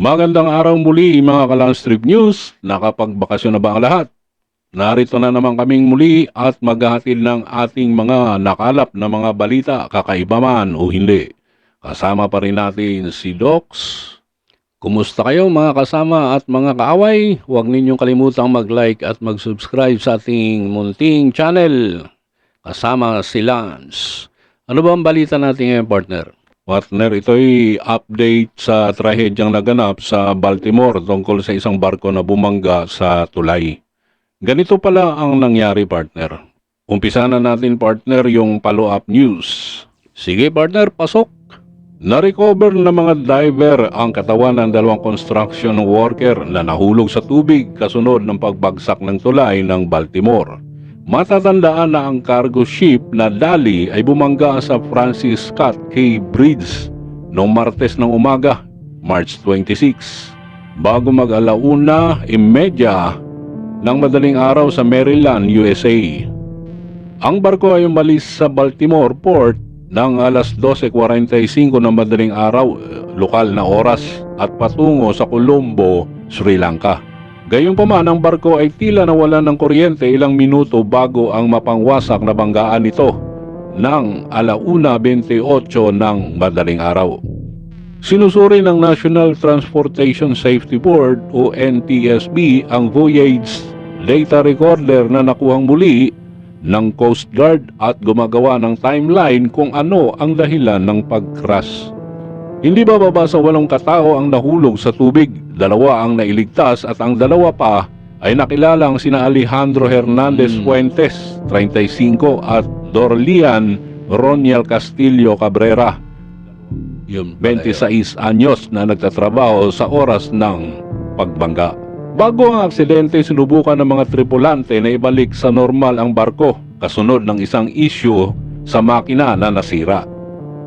Magandang araw muli mga Kalanstrip News. Nakapagbakasyon na ba ang lahat? Narito na naman kaming muli at maghahatid ng ating mga nakalap na mga balita, kakaiba man o hindi. Kasama pa rin natin si Docs. Kumusta kayo mga kasama at mga kaaway? Huwag ninyong kalimutang mag-like at mag-subscribe sa ating munting channel. Kasama si Lance. Ano ba ang balita natin ngayon, partner? Partner, ito'y update sa trahedyang naganap sa Baltimore tungkol sa isang barko na bumangga sa tulay. Ganito pala ang nangyari, partner. Umpisa na natin, partner, yung follow-up news. Sige, partner, pasok. Na-recover ng mga diver ang katawan ng dalawang construction worker na nahulog sa tubig kasunod ng pagbagsak ng tulay ng Baltimore. Matatandaan na ang cargo ship na Dali ay bumangga sa Francis Scott K. Bridge noong Martes ng umaga, March 26. Bago mag-alauna, imedya ng madaling araw sa Maryland, USA. Ang barko ay umalis sa Baltimore Port ng alas 12.45 ng madaling araw, lokal na oras, at patungo sa Colombo, Sri Lanka. Gayunpaman ang barko ay tila nawalan ng kuryente ilang minuto bago ang mapangwasak na banggaan nito ng alauna 28 ng madaling araw. Sinusuri ng National Transportation Safety Board o NTSB ang voyage data recorder na nakuhang muli ng Coast Guard at gumagawa ng timeline kung ano ang dahilan ng pag-crash. Hindi ba baba sa walong katao ang nahulog sa tubig? Dalawa ang nailigtas at ang dalawa pa ay nakilalang sina Alejandro Hernandez Hmm. Fuentes, 35 at Dorlian Roniel Castillo Cabrera, Yun pala 26 anyos na nagtatrabaho sa oras ng pagbangga. Bago ang aksidente, sinubukan ng mga tripulante na ibalik sa normal ang barko kasunod ng isang issue sa makina na nasira.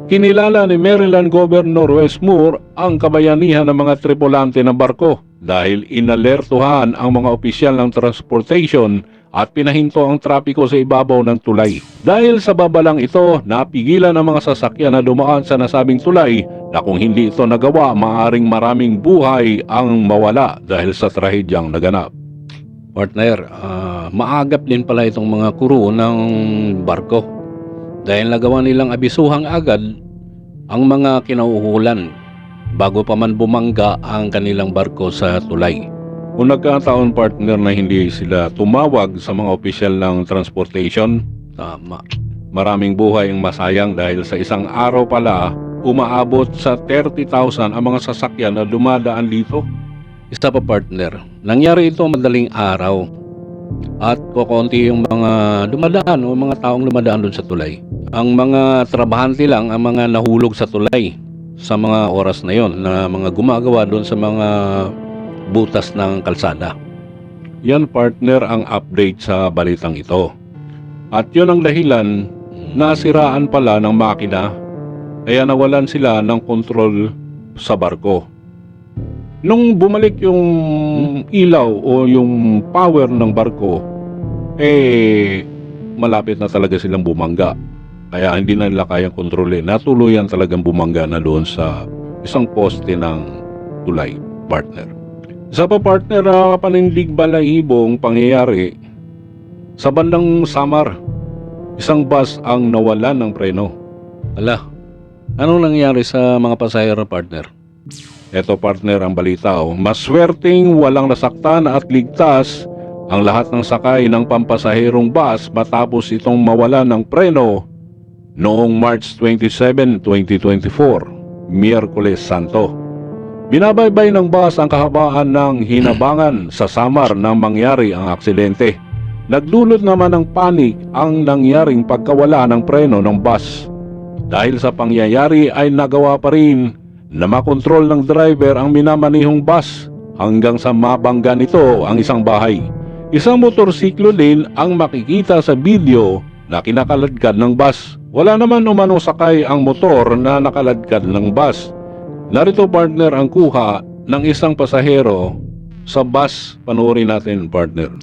Kinilala ni Maryland Governor Wes Moore ang kabayanihan ng mga tripulante ng barko dahil inalertuhan ang mga opisyal ng transportation at pinahinto ang trapiko sa ibabaw ng tulay. Dahil sa babalang ito, napigilan ang mga sasakyan na dumaan sa nasabing tulay na kung hindi ito nagawa, maaring maraming buhay ang mawala dahil sa trahedyang naganap. Partner, ah, maagap din pala itong mga kuro ng barko. Dahil nagawa nilang abisuhang agad ang mga kinauhulan bago pa man bumangga ang kanilang barko sa tulay. Kung nagkataon partner na hindi sila tumawag sa mga opisyal ng transportation, Tama. maraming buhay ang masayang dahil sa isang araw pala umaabot sa 30,000 ang mga sasakyan na dumadaan dito. Isa pa partner, nangyari ito madaling araw at kokonti yung mga dumadaan o mga taong dumadaan doon sa tulay. Ang mga trabahante lang ang mga nahulog sa tulay sa mga oras na yon na mga gumagawa doon sa mga butas ng kalsada. Yan partner ang update sa balitang ito. At yun ang dahilan nasiraan pala ng makina kaya nawalan sila ng kontrol sa barko. Nung bumalik yung ilaw o yung power ng barko, eh malapit na talaga silang bumangga. Kaya hindi na nila kayang kontrolin. Natuluyan talagang bumangga na doon sa isang poste ng tulay, partner. Isa pa partner na panindig balahibong pangyayari sa bandang Samar. Isang bus ang nawalan ng preno. Ala, anong nangyari sa mga pasahero partner? Ito partner ang balita. Oh. Maswerteng walang nasaktan at ligtas ang lahat ng sakay ng pampasaherong bus matapos itong mawalan ng preno noong March 27, 2024, Miyerkules Santo. Binabaybay ng bus ang kahabaan ng hinabangan sa Samar nang mangyari ang aksidente. Nagdulot naman ng panik ang nangyaring pagkawala ng preno ng bus. Dahil sa pangyayari ay nagawa pa rin na makontrol ng driver ang minamanihong bus hanggang sa mabangga nito ang isang bahay. Isang motorsiklo din ang makikita sa video na kinakaladkad ng bus. Wala naman umano sakay ang motor na nakaladkad ng bus. Narito partner ang kuha ng isang pasahero sa bus. Panoorin natin partner.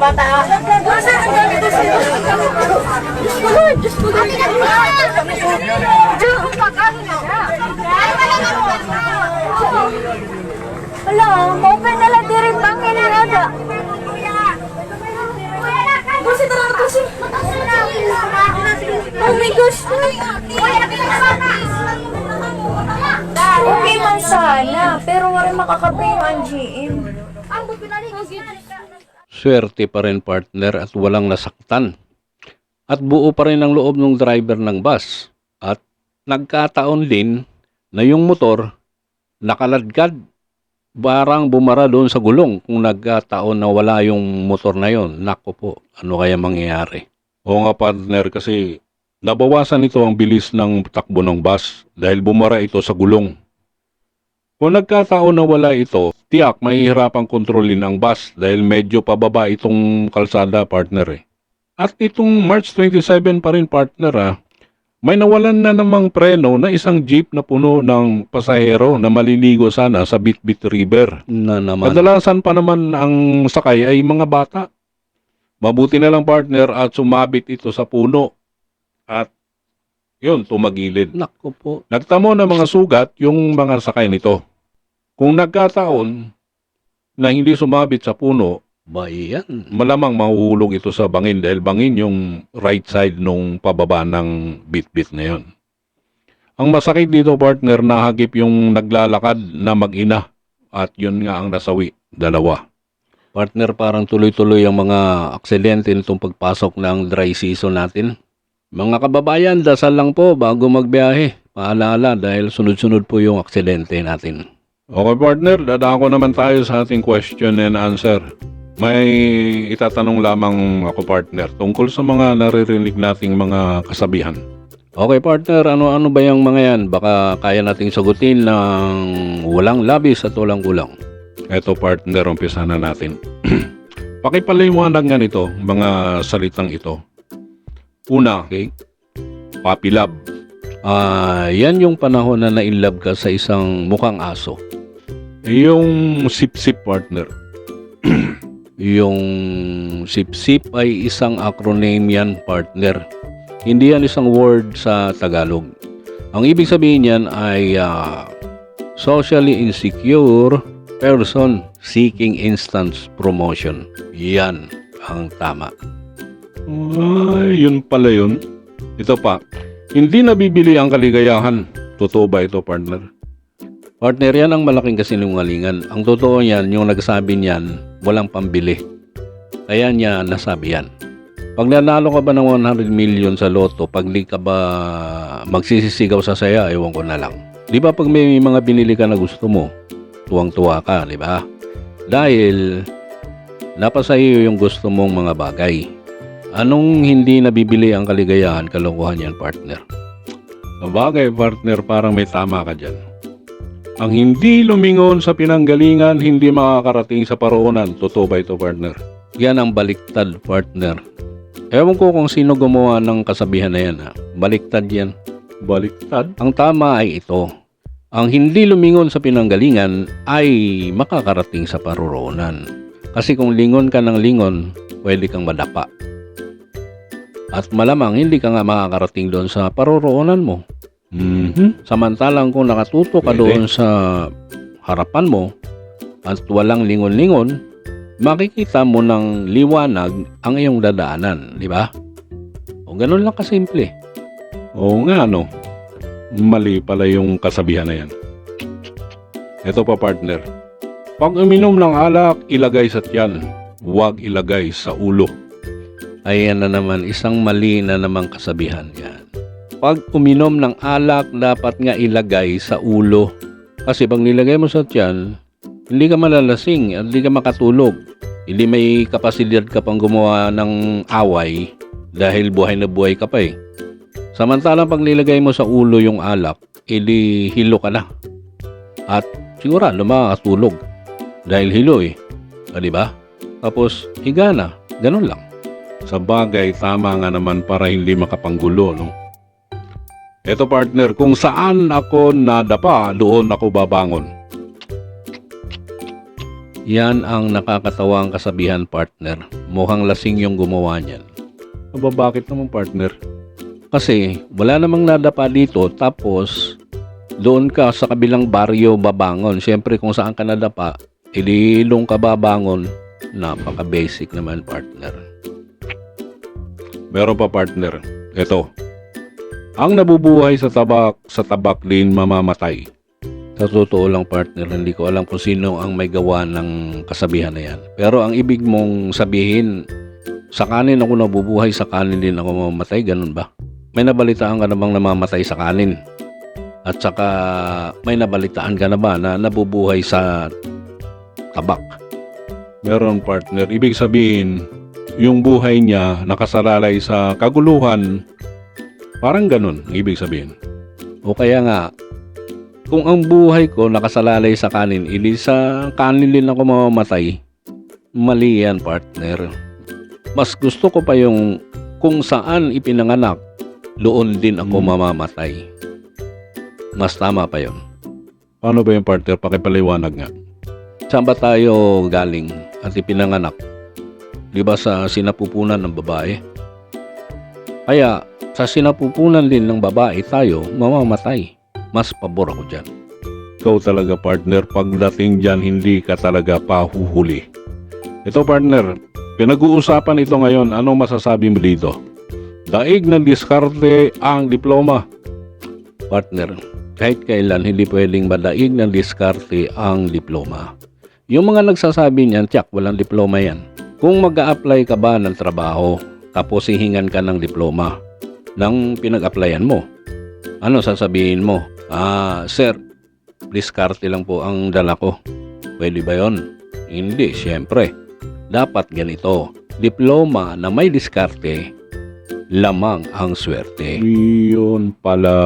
bata. Masa ang dami ko sila. Diyos ko Lord, Diyos ko Lord. Diyo, pag-ano na siya. Ay, na. Wala, open na lang diri pang inarada. Kasi tara na kasi. Oh my gosh. Okay man sana, pero wala makakabay yung GM. Ang bupinali, ginalik ka. Swerte pa rin partner at walang nasaktan. At buo pa rin ang loob ng driver ng bus. At nagkataon din na yung motor nakaladkad barang bumara doon sa gulong kung nagkataon na wala yung motor na yon. Nako po, ano kaya mangyayari? Oo nga partner kasi nabawasan ito ang bilis ng takbo ng bus dahil bumara ito sa gulong. Kung nagkataon na wala ito, tiyak mahihirapang kontrolin ang bus dahil medyo pababa itong kalsada partner eh. At itong March 27 pa rin partner ah, may nawalan na namang preno na isang jeep na puno ng pasahero na maliligo sana sa Bitbit River. Na naman. Kadalasan pa naman ang sakay ay mga bata. Mabuti na lang partner at sumabit ito sa puno. At yun, tumagilid. Nako po. Nagtamo ng mga sugat yung mga sakay nito. Kung nagkataon na hindi sumabit sa puno, Ba yan? malamang mahuhulog ito sa bangin dahil bangin yung right side nung pababa ng bit-bit na yun. Ang masakit dito partner, nahagip yung naglalakad na mag-ina at yun nga ang nasawi, dalawa. Partner, parang tuloy-tuloy ang mga aksidente nitong pagpasok ng dry season natin. Mga kababayan, dasal lang po bago magbiyahe. Paalala dahil sunod-sunod po yung aksidente natin. Okay partner, dadako naman tayo sa ating question and answer. May itatanong lamang ako partner tungkol sa mga naririnig nating mga kasabihan. Okay partner, ano-ano ba yung mga yan? Baka kaya nating sagutin ng walang labis at walang kulang. Eto partner, umpisa na natin. Pakipaliwanag nga nito, mga salitang ito. Una, okay? Puppy love. Ah, yan yung panahon na na-inlove ka sa isang mukhang aso. Yung sip-sip partner. Yung sip-sip ay isang acronym yan, partner. Hindi yan isang word sa Tagalog. Ang ibig sabihin yan ay ah, socially insecure person seeking instant promotion. Yan ang tama. Ay, yun pala yun. Ito pa, hindi nabibili ang kaligayahan. Totoo ba ito partner? Partner, yan ang malaking kasinungalingan. Ang totoo yan, yung nagsabi niyan, walang pambili. Kaya niya nasabi yan. Pag nanalo ka ba ng 100 million sa loto, pag di ka ba magsisisigaw sa saya, ewan ko na lang. Di ba pag may mga binili ka na gusto mo, tuwang-tuwa ka, di ba? Dahil napasa yung gusto mong mga bagay. Anong hindi nabibili ang kaligayahan, kalokohan yan, partner? Sabagay partner, parang may tama ka dyan. Ang hindi lumingon sa pinanggalingan, hindi makakarating sa paroonan. Totoo ba ito partner? Yan ang baliktad, partner. Ewan ko kung sino gumawa ng kasabihan na yan. Ha? Baliktad yan. Baliktad. Ang tama ay ito. Ang hindi lumingon sa pinanggalingan ay makakarating sa paruroonan. Kasi kung lingon ka ng lingon, pwede kang madapa. At malamang hindi ka nga makakarating doon sa paruroonan mo. Mhm. Samantalang kung nakatuto ka Pwede. doon sa harapan mo at walang lingon-lingon, makikita mo ng liwanag ang iyong dadaanan, di ba? O ganun lang kasimple. Oo nga, no. Mali pala yung kasabihan na yan. Ito pa, partner. Pag uminom ng alak, ilagay sa tiyan. Huwag ilagay sa ulo. Ayan na naman, isang mali na namang kasabihan yan. Pag uminom ng alak, dapat nga ilagay sa ulo. Kasi pag nilagay mo sa tiyan, hindi ka malalasing at hindi ka makatulog. Hindi may kapasidad ka pang gumawa ng away dahil buhay na buhay ka pa eh. Samantalang pag nilagay mo sa ulo yung alak, edi hilo ka na. At sigurado makakatulog dahil hilo eh. Ah, di ba? Tapos higa na. Ganun lang. Sa bagay, tama nga naman para hindi makapanggulo, no? Ito, partner, kung saan ako nadapa, doon ako babangon. Yan ang nakakatawang kasabihan partner. Mukhang lasing yung gumawa niyan. Aba, bakit naman, partner? Kasi wala namang nadapa dito tapos doon ka sa kabilang baryo babangon. Siyempre kung saan ka nadapa, edi doon ka babangon. Napaka-basic naman partner. Meron pa, partner. Ito. Ang nabubuhay sa tabak, sa tabak din mamamatay. Sa totoo lang partner, hindi ko alam kung sino ang may gawa ng kasabihan na yan. Pero ang ibig mong sabihin, sa kanin ako nabubuhay, sa kanin din ako mamamatay, ganun ba? May nabalitaan ka na bang namamatay sa kanin? At saka may nabalitaan ka na ba na nabubuhay sa tabak? Meron partner. Ibig sabihin, yung buhay niya nakasalalay sa kaguluhan. Parang ganun, ang ibig sabihin. O kaya nga, kung ang buhay ko nakasalalay sa kanin, ili sa kanin din ako mamamatay, mali yan partner. Mas gusto ko pa yung kung saan ipinanganak, doon din ako Hmm. mamamatay. Mas tama pa yon. Paano ba yung partner? Pakipaliwanag nga. Saan ba tayo galing at ipinanganak? Di ba sa sinapupunan ng babae? Kaya sa sinapupunan din ng babae tayo mamamatay. Mas pabor ako dyan. Ikaw talaga partner, pagdating dyan, hindi ka talaga pahuhuli. Ito partner, pinag-uusapan ito ngayon. Anong masasabi mo dito? Daig ng diskarte ang diploma. partner, kahit kailan hindi pwedeng madaig ng diskarte ang diploma. Yung mga nagsasabi niyan, tiyak, walang diploma yan. Kung mag apply ka ba ng trabaho, tapos hihingan ka ng diploma ng pinag-applyan mo, ano sasabihin mo? Ah, sir, diskarte lang po ang dala ko. Pwede ba yon? Hindi, syempre. Dapat ganito. Diploma na may diskarte, lamang ang swerte. Yun pala.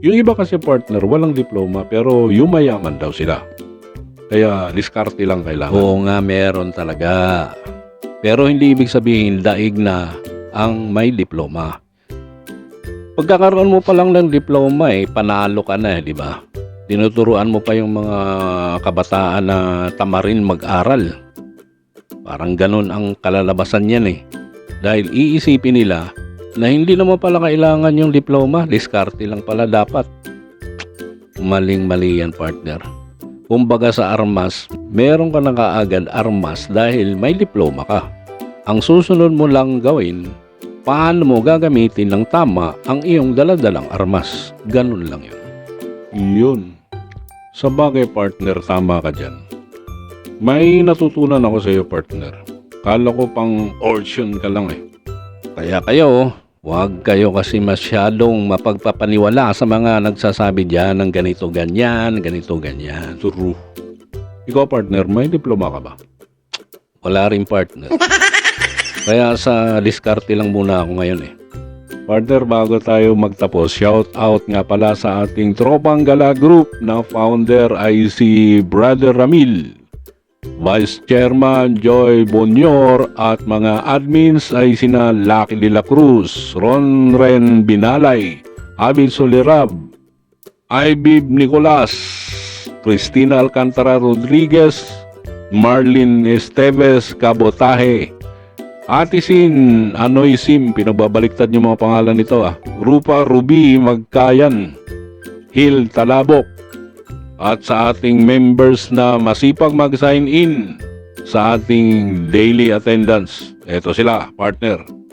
Yung iba kasi partner, walang diploma pero yumayaman daw sila. Kaya diskarte lang kailangan. Oo nga, meron talaga. Pero hindi ibig sabihin daig na ang may diploma. Pagkakaroon mo pa lang ng diploma eh, panalo ka na eh, di ba? Tinuturuan mo pa yung mga kabataan na tamarin mag-aral. Parang ganun ang kalalabasan yan eh. Dahil iisipin nila na hindi naman pala kailangan yung diploma, diskarte lang pala dapat. Maling-mali yan partner. Kumbaga sa armas, meron ka na kaagad armas dahil may diploma ka. Ang susunod mo lang gawin, paano mo gagamitin ng tama ang iyong daladalang armas. Ganun lang yun. Yun. Sa bagay partner, tama ka dyan. May natutunan ako sa iyo partner. Kala ko pang orchon ka lang eh. Kaya kayo, huwag kayo kasi masyadong mapagpapaniwala sa mga nagsasabi dyan ng ganito ganyan, ganito ganyan. True. Ikaw partner, may diploma ka ba? Wala rin partner. Kaya sa diskarte lang muna ako ngayon eh. Partner, bago tayo magtapos, shout out nga pala sa ating Tropang Gala Group na founder ay si Brother Ramil, Vice Chairman Joy Bonyor at mga admins ay sina Lucky de la Cruz, Ron Ren Binalay, Abid Solerab, Ibib Nicolas, Cristina Alcantara Rodriguez, Marlin Esteves Cabotaje, Ate Sin, Anoy Sim, pinagbabaliktad yung mga pangalan nito ah. Rupa Ruby Magkayan, Hil Talabok, at sa ating members na masipag mag-sign in sa ating daily attendance. Ito sila, partner.